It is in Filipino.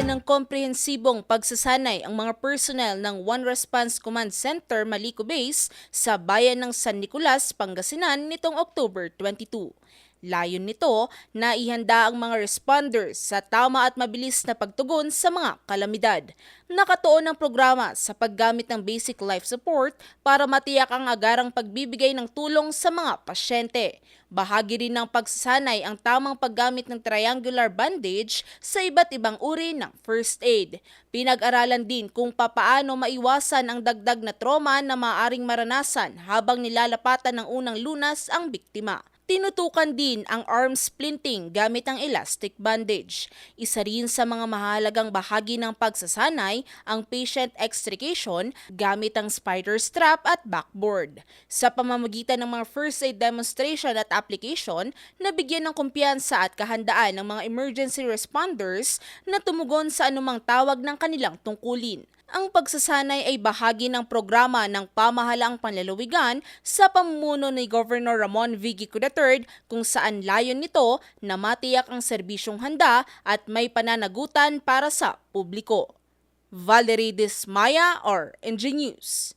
Handaan ng komprehensibong pagsasanay ang mga personnel ng One Response Command Center Malico Base sa bayan ng San Nicolas, Pangasinan nitong October 22. Layon nito na ihanda ang mga responders sa tama at mabilis na pagtugon sa mga kalamidad. Nakatuon ang programa sa paggamit ng basic life support para matiyak ang agarang pagbibigay ng tulong sa mga pasyente. Bahagi rin ng pagsasanay ang tamang paggamit ng triangular bandage sa iba't ibang uri ng first aid. Pinag-aralan din kung papaano maiwasan ang dagdag na trauma na maaring maranasan habang nilalapatan ng unang lunas ang biktima. Tinutukan din ang arm splinting gamit ang elastic bandage. Isa rin sa mga mahalagang bahagi ng pagsasanay ang patient extrication gamit ang spider strap at backboard. Sa pamamagitan ng mga first aid demonstration at application, nabigyan ng kumpiyansa at kahandaan ng mga emergency responders na tumugon sa anumang tawag ng kanilang tungkulin. Ang pagsasanay ay bahagi ng programa ng pamahalaang panlalawigan sa pamumuno ni Governor Ramon Vigico III kung saan layon nito na matiyak ang serbisyong handa at may pananagutan para sa publiko. Valerie Dismaya or NG News.